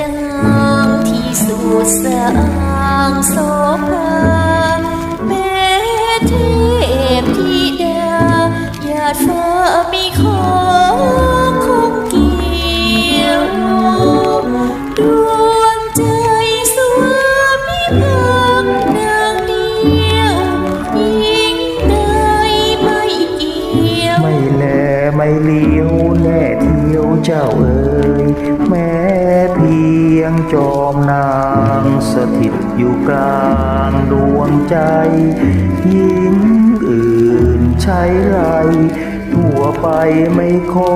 นางที่สร้างโสภาแม้เทพธิดาหยาดฟ้ามีขอคงเกี่ยวดวงใจสวามิภักดิ์นางเดียวยิ่งได้ไม่เกี่ยว ไม่แลไม่เลี้ยวแน่เที่ยวเจ้าเอ๋ยแม้เพี ยงจอมนางสถิตอยู่กลางดวงใจหญิงอื่นใช้ไรทั่วไปไม่ขอ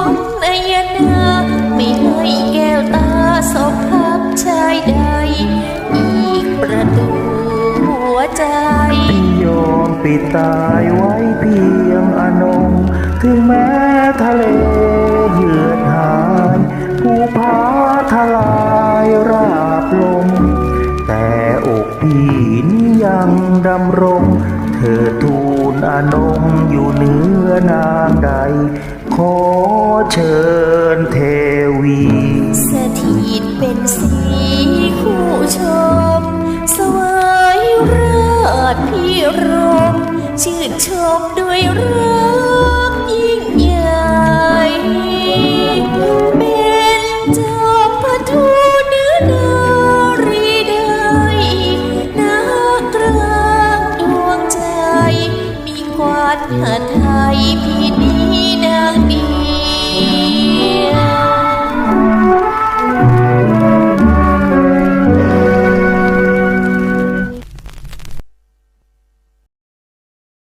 สองนยนาไม่ให้แก้วตาสบพับชายใด อีกประตูหัวใจพี่ยอมปิดตายไว้เพียงอนง ถึงแม้ทะเลเหือดหายภูผาทลายราบลง แต่อกพี่นี้ยังดำรง เธอทูล อนงอยู่เหนือนางใด ขอเชิญเทวี สถิตเป็นสีคู่ชม สวยราชพิรมชื่นชมด้วยรั ดหัไทยพี่นี้นางดี